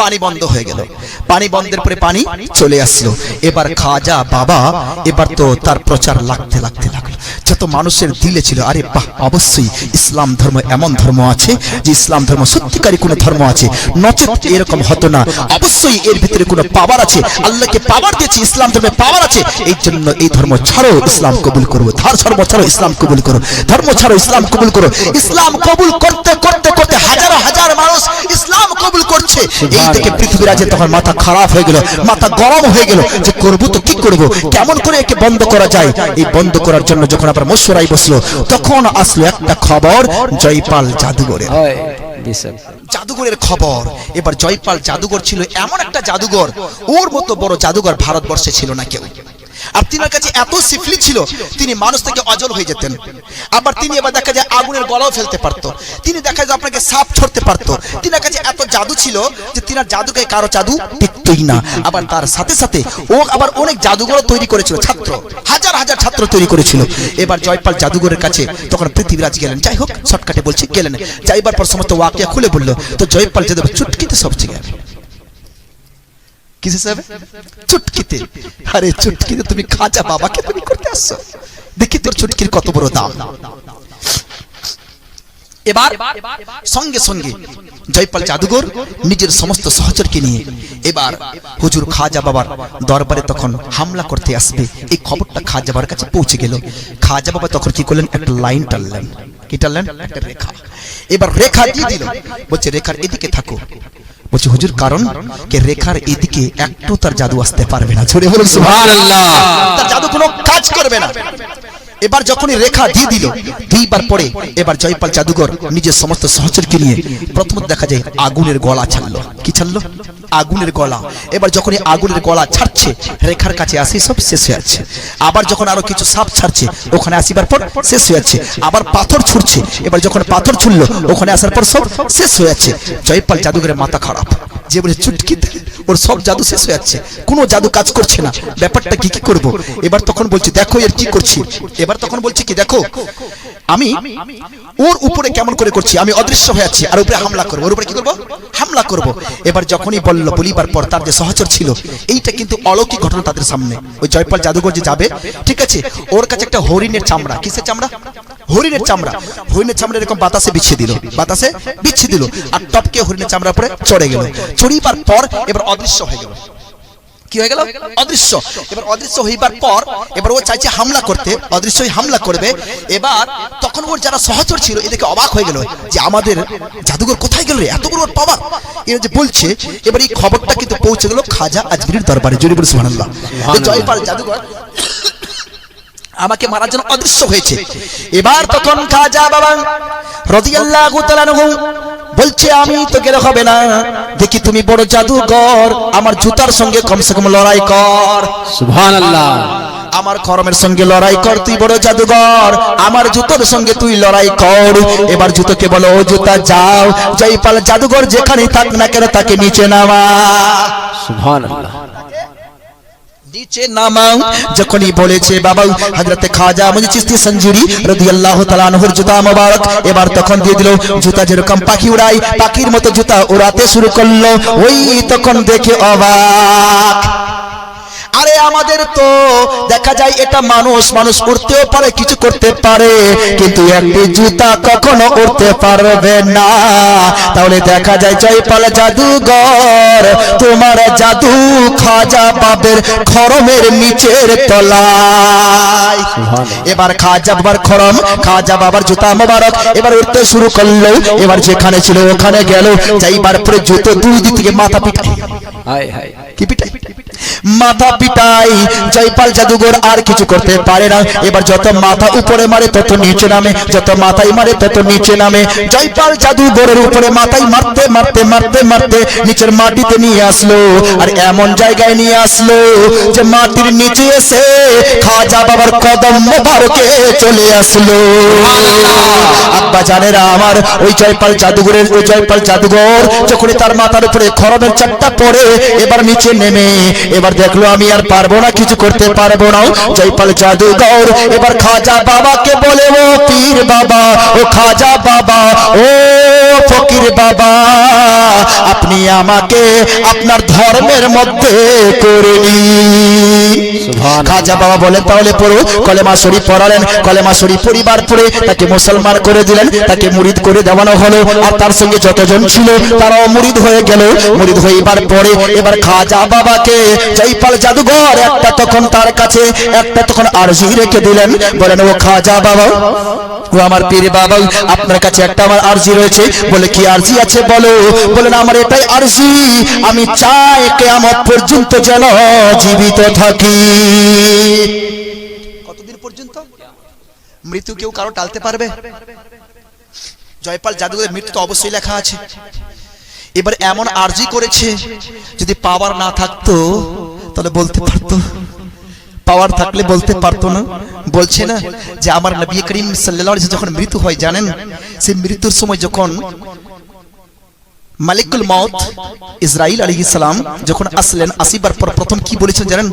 পানি বন্ধ হয়ে গেল। পানি বন্ধের পরে পানি চলে আসলো। এবার খাজা বাবা, এবার তো তার প্রচার লাগতে লাগতে লাগল। যত মানুষের দিলে ছিল, আরে বাহ, অবশ্যই ইসলাম ধর্ম এমন ধর্ম আছে যে ইসলাম ধর্ম সত্যিকারী কোনো ধর্ম আছে। নচেত এরকম হতো না। অবশ্যই এর ভিতরে কোনো পাওয়ার আছে। আল্লাহকে পাওয়ার দিয়েছে, ইসলাম ধর্মে পাওয়ার আছে। এই জন্য এই ধর্ম ছাড়ো, ইসলাম কবুল করব ধার ধর্ম ছাড়ো, ইসলাম কবুল করো। ধর্ম ছাড়ো, ইসলাম কবুল করো। ইসলাম কবুল করতে করতে করতে হাজার হাজার মানুষ ইসলাম কবুল করছে। এই থেকে পৃথিবীর আজকে তখন মাথা খারাপ হয়ে গেল, মাথা গরম হয়ে গেল। যে করব তো কি করব? কেমন করে একে বন্ধ করা যায়? এই বন্ধ করার জন্য যখন আবার মশরাই বসল তখন আসলো একটা খবর জয়পাল জাদুঘরে জাদুঘরের খবর। এবার জয়পাল জাদুঘর ছিল এমন একটা জাদুঘর। ওর মতো বড় জাদুঘর ভারতবর্ষে ছিল না কেউ। আর তিনার কাছে এত সিফলি ছিল, তিনি মানুষ থেকে অজল হয়ে যেতেন। আবার তিনি এবার দেখা যায় আগুনের গলাও ফেলতে পারতো। তিনি দেখা যায় আপনাকে সাপ ছড়তে পারতো। তিনার কাছে এত জাদু ছিল যে তিনার জাদুকে কারও জাদু টিকতই না। আবার তার সাথে সাথে ও আবার অনেক জাদুঘর তৈরি করেছিল, ছাত্র, হাজার হাজার ছাত্র তৈরি করেছিল। এবার জয়পাল জাদুঘরের কাছে তখন পৃথিবীরাজ গেলেন। যাই হোক, শর্টকাটে বলছি, গেলেন। যাইবার পর সমস্ত ওয়াকিয়া খুলে বলল, তো জয়পাল যাদব চুটকিতে সব যাবে কিসে যাবে চুটকিতে। আরে চুটকিতে তুমি খাজা বাবাকে তুমি করতে আসছো। দেখি তোর চুটকির কত বড় দাম। এবার সঙ্গে সঙ্গে জয়পাল জাদুঘর নিজের সমস্ত সহচরকে নিয়ে, এবার হুজুর খাজা বাবার দরবারে তখন হামলা করতে আসবে। এই খবরটা খাজা বাবার কাছে পৌঁছে গেল। খাজা বাবা তখন কি করলেন? একটা লাইন টানলেন। কি টানলেন? একটা রেখা। এবার রেখা দিয়ে দিল। বলছে, রেখার এদিকে থাকো। বলছে হুজুর কারণ কে রেখার এদিকে একটু তার জাদু আসতে পারবে না। জোরে বলুন সুবহানাল্লাহ। তার জাদু কোনো কাজ করবে না। এবার যখনই রেখা দিয়ে দিল দুইবার পরে এবার জয়পাল জাদুঘর নিজের সমস্ত সহচরকে নিয়ে প্রথমত দেখা যায় আগুনের গলা ছাড়লো। কি ছাড়লো? আগুনের গলা। এবার যখনই আগুনের গলা ছাড়ছে রেখার কাছে আসি সব শেষ হয়ে যাচ্ছে। আবার যখন আরও কিছু সাপ ছাড়ছে ওখানে আসিবার পর শেষ হয়ে যাচ্ছে। আবার পাথর ছুটছে এবার যখন পাথর ছুড়লো ওখানে আসার পর সব শেষ হয়ে যাচ্ছে। জয়পাল জাদুঘরের মাথা খারাপ। যে বলে চুটকিতে ওর সব জাদু শেষ হয়ে যাচ্ছে। কোনো জাদু কাজ করছে না। ব্যাপারটা কি কি করব? এবার তখন বলছি, দেখো এর কি করছি। এবার তখন বলছি কি, দেখো, আমি ওর উপরে কেমন করে করছি? আমি অদৃশ্য হয়ে যাচ্ছি। আর উপরে হামলা করব। ওর উপরে কি করব? হামলা করব। এবার যখনই বলল, বলিবার পর তার যে সহচর ছিল, এইটা কিন্তু অলৌকিক ঘটনা তাদের সামনে। ওই জয়পাল জাদুঘর যে যাবে, ঠিক আছে, ওর কাছে একটা হরিণের চামড়া। কিসের চামড়া? হরিণের চামড়া। হরিণের চামড়া এরকম বাতাসে বিছিয়ে দিল। বাতাসে বিছিয়ে দিল। আর টপকে হরিণের চামড়ার পরে চড়ে গেল। চড়িবার পর এবার অদৃশ্য হয়ে গেল। কি হয়ে গেল? অদৃশ্য। এবার অদৃশ্য হইবার পর এবার ও চাইছে হামলা করতে। অদৃশ্য হয়ে হামলা করবে। এবার তখন ওর যারা সহচর ছিল এদিকে অবাক হয়ে গেল যে আমাদের জাদুঘর কোথায় গেল রে? এত বড় ওর পাওয়ার। এরা যে বলছে এবার এই খবরটা কিন্তু পৌঁছে গেল খাজা আজমিরের দরবারে। জরি বলে সুবহানাল্লাহ। জয়পাল জাদুঘর আমাকে মারার জন্য অদৃশ্য হয়েছে। এবার তখন খাজা বাবা রাদিয়াল্লাহু তাআলা বলছে আমি তো গেলে হবে না। দেখি তুমি বড় জাদুঘর আমার জুতার সঙ্গে কমসে কম লড়াই কর। সুবহানাল্লাহ। আমার কর্মের সঙ্গে লড়াই কর তুই বড় জাদুঘর আমার জুতোর সঙ্গে তুই লড়াই কর। এবার জুতোকে বলো ও জুতা যাও। জয়পাল জাদুঘর যেখানে থাক না কেন তাকে নিচে নামা। সুবহানাল্লাহ। নিচে নামাও। যখনই বলেছে বাবা হযরতে খাজা মুজি চিস্তি সঞ্জুরি, রাদিয়াল্লাহু তাআলা জুতা মোবারক, এবার তখন দিয়ে দিল, জুতা যেরকম পাখি উড়াই পাখির মতো জুতা উড়াতে শুরু করল। ওই তখন দেখে অবাক। আরে আমাদের তো দেখা যায় এটা মানুষ মানুষ উড়তেও পারে কিছু করতে পারে কিন্তু একটি জুতা কখনো উড়তে পারবে না। তাহলে দেখা যায় জয়পাল জাদুঘর তোমার জাদু খাজা বাবের খরমের নিচের তলায়। এবার খাজা বাবার খরম খাজা বাবার জুতা মোবারক এবার উঠতে শুরু করল এবার যেখানে ছিল ওখানে গেল যাইবার পরে জুতো দুই দিক থেকে মাথা পিটাই হায় হায় কি পিটাই মাথা পিটাই, জয়পাল জাদুঘর আর কিছু করতে পারে না। এবার যত মাথা উপরে মারে, তত নিচে নামে। যত মাথায় মারে, তত নিচে নামে। জয়পাল জাদুঘরের উপরে মাথায় মারতে মারতে মারতে মারতে নিচের মাটিতে নিয়ে আসলো। আর এমন জায়গায় নিয়ে আসলো যে মাটির নিচে এসে খাজা বাবার কদম মোবারকে চলে আসলো। আব্বা জানেরা আমার, ওই জয়পাল জাদুঘরের, ওই জয়পাল জাদুঘর যখন তার মাথার উপরে খরমের চারটা পড়ে, এবার নিচে নেমে। এবার দেখল আমি আর পারব না কিছু করতে পারব না। জয়পাল জাদুঘর এবার খাজা বাবাকে বলে ও পীর বাবা ও খাজা বাবা ও ফকির বাবা আপনি আমাকে আপনার ধর্মের মধ্যে করে নিন। খাজা বাবা বলেন তাহলে পড়ো কলেমা শরীফ পড়ালেন কলেমা শরীফ পরিবার পড়ে তাকে মুসলমান করে দিলেন তাকে মুরিদ করে দেওয়ানো হলো আর তার সঙ্গে যতজন ছিল তারাও মুরিদ হয়ে গেল। মুরিদ হইবার পরে এবার খাজা বাবাকে জয়পাল জাদুঘর, একটা তখন তার কাছে, একটা তখন আরজি রেখে দিলেন। বলেন, ও খাজা বাবা ও আমার পীর বাবা আপনার কাছে একটা আমার আরজি রয়েছে। বলে, কি আরজি আছে বলো? বলেন, আমার এটাই আরজি। আমি চাই কেয়ামত পর্যন্ত যেন জীবিত থাকি। কতদিন পর্যন্ত? মৃত্যু কেউ কারও টালতে পারবে? জয়পাল জাদুঘরের মৃত্যু তো অবশ্যই লেখা আছে। এবার এমন আরজি করেছে, যদি পাওয়ার না থাকতো তাহলে বলতে পারতো। পাওয়ার থাকলে বলতে পারতো না। বলছে না যে আমার নবী করিম সাল্লাল্লাহু আলাইহি যখন মৃত্যু হয়, জানেন? সেই মৃত্যুর সময় যখন মালিকুল মউত ইসরাইল আলাইহিস সালাম যখন আসলেন আসিবার পর প্রথম কি বলেছেন জানেন?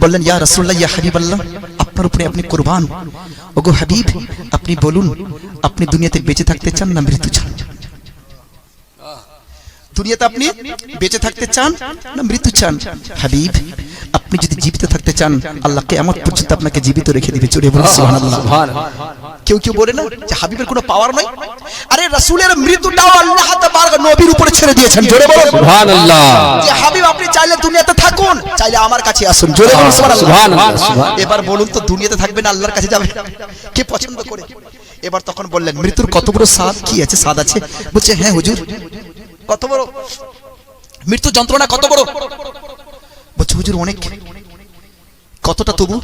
বললেন, ইয়া রাসূলুল্লাহ, ইয়া হাবিবাল্লাহ, আপনার উপরে আপনি কুরবান। ওগো হাবিব, আপনি বলুন, আপনি দুনিয়াতে বেঁচে থাকতে চান না মৃত্যু চান দুনিয়াতে আপনি বেঁচে থাকতে চান না মৃত্যু চান? হাবিব আপনি যদি জীবিত থাকতে চান আল্লাহ কেয়ামত পর্যন্ত আপনাকে জীবিত রেখে দিবে চলে বলুন। কেউ কেউ বলে না যে হাবিবের কোনো পাওয়ার নাই? আরে রাসূলের মৃত্যুটাও আল্লাহ তাবারক নবীর উপরে ছেড়ে দিয়েছেন জোরে বলুন। সুবহানাল্লাহ। যে হাবিব আপনি চাইলে দুনিয়াতে থাকুন চাইলে আমার কাছে আসুন জোরে বলুন সুবহানাল্লাহ। এবার বলুন তো দুনিয়াতে থাকবেন না আল্লাহর কাছে যাবে কে পছন্দ করে? এবার তখন বললেন মৃত্যুর কত বড় স্বাদ? কি আছে স্বাদ আছে? বলছে হ্যাঁ হুজুর। কত বড়? মৃত্যু যন্ত্রণা কত বড়? বলছে হুজুর অনেক। কতটা তবু?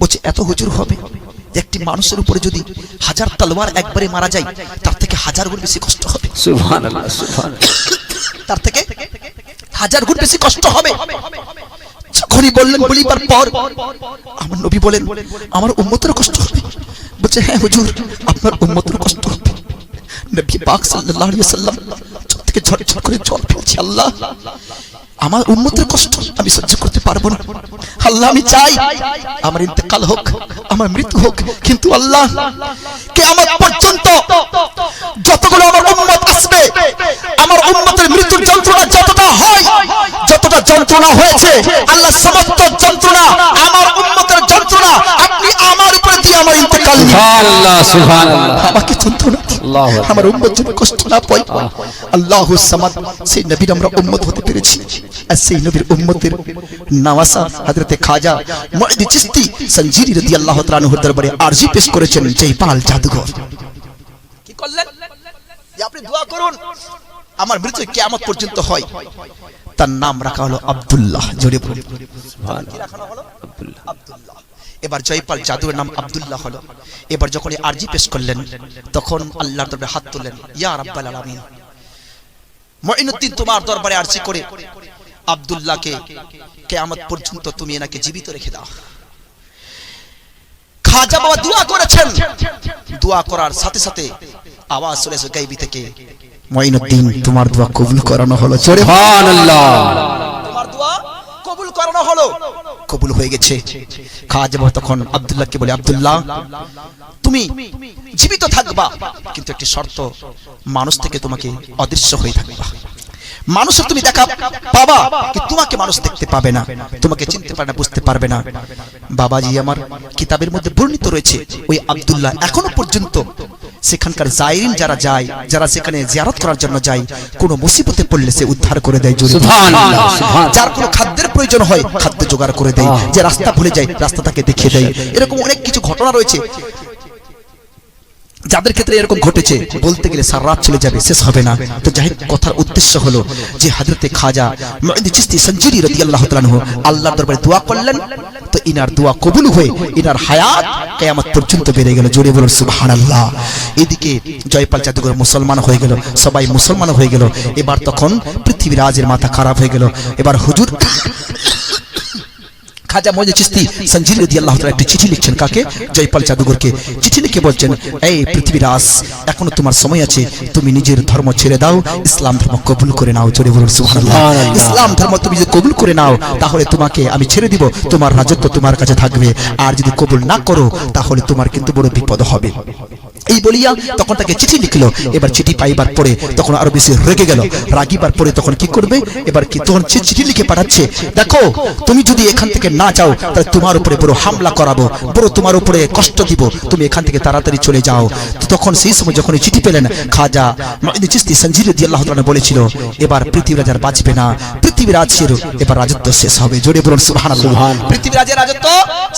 বলছে এত হুজুর হবে যে একটি মানুষের উপরে যদি হাজার তলোয়ার একবারে মারা যায় তার থেকে হাজার গুণ বেশি কষ্ট হবে। সুবহানাল্লাহ, সুবহানাল্লাহ। তার থেকে হাজার গুণ বেশি কষ্ট হবে। যখনই বললেন বলিবার পর আমার নবী বলেন আমার উম্মতের কষ্ট হবে। বলছে হ্যাঁ হুজুর আপনার উম্মতের কষ্ট হবে। নবী পাক সাল্লাল্লাহু আলাইহি ওয়াসাল্লাম থেকে ঝর ঝর করে জল পড়ছে আল্লাহ। আমার উম্মতের কষ্ট আমি সহ্য করতে পারব না। আল্লাহ, আমি চাই আমার ইন্তেকাল হোক, আমার মৃত্যু হোক, কিন্তু আল্লাহ কে আমার পর্যন্ত যতগুলো আমার উম্মত আসবে, আমার উম্মতের মৃত্যুর যন্ত্রণা যতটা হয়, যতটা যন্ত্রণা হয়েছে আল্লাহ সমস্ত যন্ত্রণা আমার আমার আমাকে। আল্লাহু আকবার। আমার উম্মত কষ্ট না পায়। আল্লাহ সামাদ সেই নবীর আমরা উম্মত হতে পেরেছি। আর সেই নবীর উম্মতের নওয়াসা হযরতে খাজা মুঈদ চিশতি সঞ্জিরি রাদিয়াল্লাহু তাআলা আনহুর দরবারে আরজি পেশ করেছেন জয়পাল জাদুঘর। কি করলেন? যে আপনি দোয়া করুন আমার মৃত্যু কিয়ামত পর্যন্ত হয়। তার নাম রাখা হলো আব্দুল্লাহ। জোরে বলুন কি রাখানো হলো আব্দুল্লাহ এবার জয়পাল জাদুর নাম আব্দুল্লাহ হলো। এবার যখন আরজি পেশ করলেন তখন আল্লাহর দরবারে হাত তুললেন ইয়া রাব্বাল আলামিন। মুঈনুদ্দিন তোমার দরবারে আরজি করে আব্দুল্লাহকে কিয়ামত পর্যন্ত তুমি এনাকে জীবিত রেখে দাও। খাজা বাবা দোয়া করেছেন। দোয়া করার সাথে সাথে আওয়াজ চলে এসে গাইবি থেকে মুঈনুদ্দিন তোমার দোয়া কবুল করানো হলো। সুবহানাল্লাহ। তোমার দোয়া কবুল করানো হলো। কবুল হয়ে গেছে। খাজা বাবা তখন আব্দুল্লাহকে বলে আব্দুল্লাহ তুমি জীবিত থাকবা কিন্তু একটি শর্ত মানুষ থেকে তোমাকে অদৃশ্য হয়ে থাকবা। মানুষের তুমি দেখা পাবা কি তোমাকে মানুষ দেখতে পাবে না তোমাকে চিনতে পারে না বুঝতে পারবে না। বাবাজি আমার কিতাবের মধ্যে বর্ণিত রয়েছে ওই আব্দুল্লাহ এখনও পর্যন্ত সেখানকার জাইরিন যারা যায় যারা সেখানে জিয়ারত করার জন্য যায় কোনো মুসিবতে পড়লে সে উদ্ধার করে দেয়। যার কোনো খাদ্যের প্রয়োজন হয় খাদ্য জোগাড় করে দেয় যে রাস্তা ভুলে যায় রাস্তা তাকে দেখিয়ে দেয়। এরকম অনেক কিছু ঘটনা রয়েছে। যাদের ক্ষেত্রে এরকম ঘটেছে, বলতে গেলে সারা রাত চলে যাবে, শেষ হবে না। তো যাই কথার উদ্দেশ্য হলো যে হযরতে খাজা চিশতি সঞ্জিরি রাদিয়াল্লাহু তাআলা আল্লাহর দরবারে দোয়া করলেন। তো ইনার দোয়া কবুল হয়ে ইনার হায়াত কিয়ামত পর্যন্ত বেড়ে গেল। জোরে বলুন, সুবহানাল্লাহ। এদিকে জয়পাল জাদুঘর মুসলমান হয়ে গেল, সবাই মুসলমান হয়ে গেল। এবার তখন পৃথিবী রাজের মাথা খারাপ হয়ে গেল। এবার হুজুর খাজা মজে চিস্তি সঞ্জির রদি আল্লাহ তাআলা একটি চিঠি লিখছেন কাকে? জয়পাল জাদুঘরকে। চিঠি লিখে বলছেন এই পৃথিবীরাজ এখনও তোমার সময় আছে তুমি নিজের ধর্ম ছেড়ে দাও ইসলাম ধর্ম কবুল করে নাও। জোরে বলুন সুবহানাল্লাহ। ইসলাম ধর্ম তুমি যদি কবুল করে নাও তাহলে তোমাকে আমি ছেড়ে দিব তোমার রাজত্ব তোমার কাছে থাকবে। আর যদি কবুল না করো তাহলে তোমার কিন্তু বড় বিপদ হবে। এই বলিয়া তখন তাকে চিঠি লিখলো। এবার চিঠি পাইবার পরে তখন আরও বেশি রেগে গেল। রাগিবার পরে তখন কি করবে? এবার কি তখন চিঠি লিখে পাঠাচ্ছে? দেখো, তুমি যদি এখান থেকে না যাও, তাহলে তোমার উপরে বড় হামলা করাবো, বড় তোমার উপরে কষ্ট দিব। তুমি এখান থেকে তাড়াতাড়ি চলে যাও। তখন সেই সময় যখন চিঠি পেলেন, খাজা চিস্তি সঞ্জির দিয়ে আল্লাহ বলেছিল, এবার পৃথিবীরাজ আর বাঁচবে না। পৃথিবীরাজের এবার রাজত্ব শেষ হবে। জোরে বলুন সুবহানাল্লাহ। সুবহানাল্লাহ। পৃথিবীরাজের রাজত্ব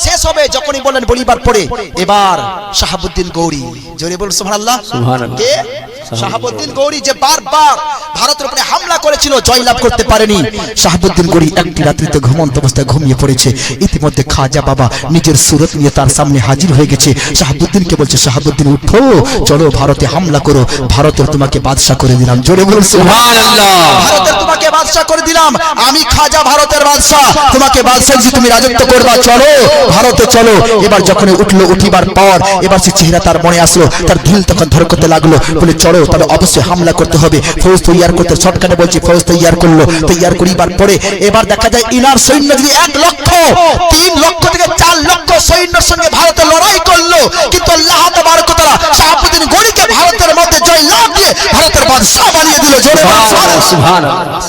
শেষ হবে যখনই বললেন বলিবার পরে। এবার শাহাবুদ্দিন গৌরী জোরে বলুন সুবহানাল্লাহ। সুবহানাল্লাহ। কে? শাহাবুদ্দিন গৌরী যে বারবার ভারতের উপরে হামলা করেছিল জয়লাভ করতে পারেনি। শাহাবুদ্দিন গৌরী একটি রাত্রিতে ঘুমন্ত অবস্থায় ঘুমিয়ে পড়েছে। ইতিমধ্যে খাজা বাবা নিজের সুরত নিয়ে তার সামনে হাজির হয়ে গেছে। শাহাবুদ্দিনকে বলছে শাহাবুদ্দিন উঠো। চলো ভারতে হামলা করো। ভারতের তোমাকে বাদশা করে দিলাম। জোরে বলুন। সুবহানাল্লাহ। ভারতের তোমাকে দিলাম। আমি খাজা ভারতের বাদশাহ। তোমাকে বাদশাহ যে তুমি রাজত্ব করবা, চলো, ভারতে চলো। এবার যখন উঠল উঠিবার পর, এবার সে চেহারা তার মনে আসলো, তার দিল তখন ধর করতে লাগল। বলে, চলো, তবে অবশ্যই হামলা করতে হবে। ফৌজ তৈয়ার করতে শর্টকাটে বলছি, ফৌজ তৈয়ার করল। তৈয়ার করিবার পরে এবার দেখা যায়, ইনার সৈন্য যদি এক লক্ষ, তিন লক্ষ থেকে চার লক্ষ সৈন্যের সঙ্গে ভারতে লড়াই করল, কিন্তু আল্লাহ তাবারক ওয়া তাআলা শাহাবুদ্দিন গনিকে ভারতের মধ্যে জয় লাভ দিয়ে ভারতের বাদশাহ বানিয়ে দিল। জোরে সুবহানাল্লাহ।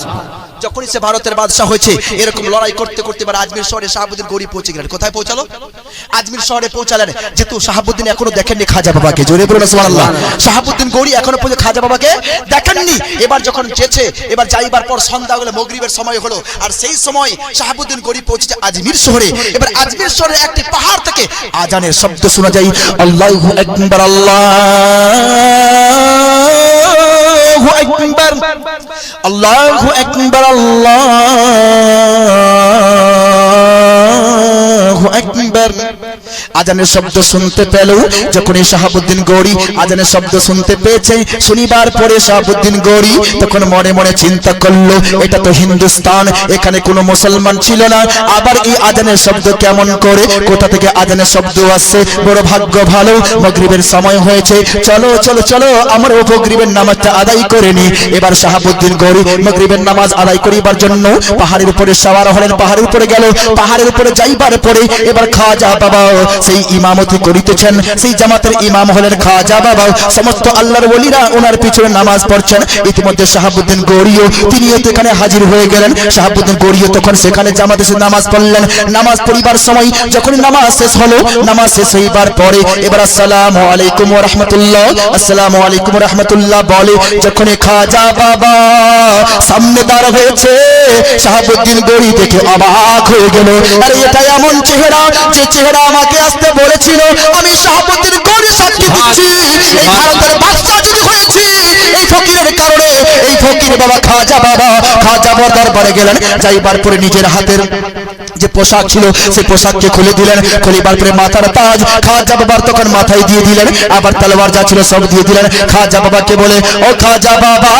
যখনই সে ভারতের বাদশাহ হয়েছে, এরকম লড়াই করতে করতে এবার আজমির শহরে শাহাবুদ্দিন গড়ি পৌঁছে গেলেন। কোথায় পৌঁছালো? আজমির শহরে পৌঁছালেন। যেহেতু শাহাবুদ্দিন এখনও দেখেননি খাজা বাবাকে, জোরে বলুন সুবহানাল্লাহ। শাহাবুদ্দিন গড়ি এখনও পর্যন্ত খাজা বাবাকে দেখেননি। এবার যখন যেছে, এবার যাইবার পর সন্ধ্যা হলো, মগরিবের সময় হলো, আর সেই সময় শাহাবুদ্দিন গড়ি পৌঁছেছে আজমির শহরে। এবার আজমির শহরে একটি পাহাড় থেকে আজানের শব্দ শোনা যায়, আল্লাহু আকবার, আল্লাহু আল্লাহু একবার আল্লাহ আকবার। আজানের শব্দ শুনতে পেল যখন এই শাহাবুদ্দিন গৌরী আজানের শব্দ শুনতে পেয়েছে, শনিবার পরে শাহাবুদ্দিন গৌরী তখন মনে মনে চিন্তা করল, এটা তো হিন্দুস্তান, এখানে কোনো মুসলমান ছিল না, আবার এই আজানের শব্দ কেমন করে, কোথা থেকে আজানের শব্দ আসছে, বড় ভাগ্য ভালো, মগরিবের সময় হয়েছে, চলো চলো চলো, আমার উপগ্রিবের নামাজটা আদায় করে নি। এবার শাহাবুদ্দিন গৌরী মগরিবের নামাজ আদায় করিবার জন্য পাহাড়ের উপরে সওয়ার হলেন, পাহাড়ের উপরে গেল, পাহাড়ের উপরে যাইবার পরে এবার খাজা বাবা সেই ইমামতি করিতেছেন, সেই জামাতের ইমাম হলেন খাজা বাবা। সমস্ত আল্লাহর ওলিরা ওনার পিছনে নামাজ পড়ছেন। ইতিমধ্যে শাহাবুদ্দিন গৌরীও, তিনিও তো এখানে হাজির হয়ে গেলেন। শাহাবুদ্দিন গৌরীও তখন সেখানে জামাতে এসে নামাজ পড়লেন। নামাজ পড়িবার সময় যখন নামাজ শেষ হলো, নামাজ শেষ হইবার পরে এবার আসসালামু আলাইকুম রাহমাতুল্লাহ আসসালামু আলাইকুম রাহমাতুল্লাহ বলে যখন খাজা বাবা সামনে দাঁড় হয়েছে, শাহাবুদ্দিন গড়ি দেখে অবাক হয়ে গেল। আরে, এটা এমন চেহারা, যে চেহারা আমাকে আসতে বলেছিল আমি শাহাবুদ্দিন গৌরী সাক্ষী দিচ্ছি? এই ভারতের বাদশাহ যদি হয়েছি এই ফকিরের কারণে এই ফকির বাবা খাজা বাবা খাজা বাবার পরে গেলেন যাইবার পরে নিজের হাতের যে পোশাক ছিল সেই পোশাককে খুলে দিলেন খুলিবার পরে মাথার তাজ খাজা বাবার তখন মাথায় দিয়ে দিলেন আবার তলোয়ার যা ছিল সব দিয়ে দিলেন। খাজা বাবাকে বলে ও খাজা বাবা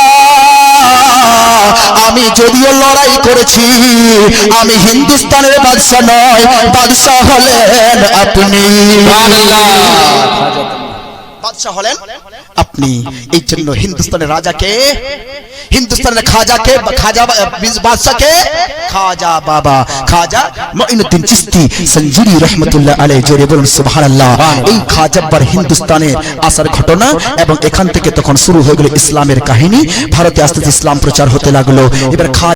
আমি যদিও লড়াই করেছি আমি হিন্দুস্তানের বাদশা নয় বাদশাহ হলেন আপনি। বাদশাহ হলেন আপনি এই জন্য হিন্দুস্তানের রাজাকে, হিন্দুস্তানের খাজাকে, খাজা বাদশাকে, খাজা বাবা, খাজা মঈনুদ্দিন চিস্তি, সঞ্জুরি রহমতুল্লাহ জোরে বলুন সুবহানাল্লাহ। এই খাজাব্বার হিন্দুস্তানের আসার ঘটনা এবং এখান থেকে তখন শুরু হয়ে গেল ইসলামের কাহিনী। ভারতে আস্তে ইসলাম প্রচার হতে লাগল। এবার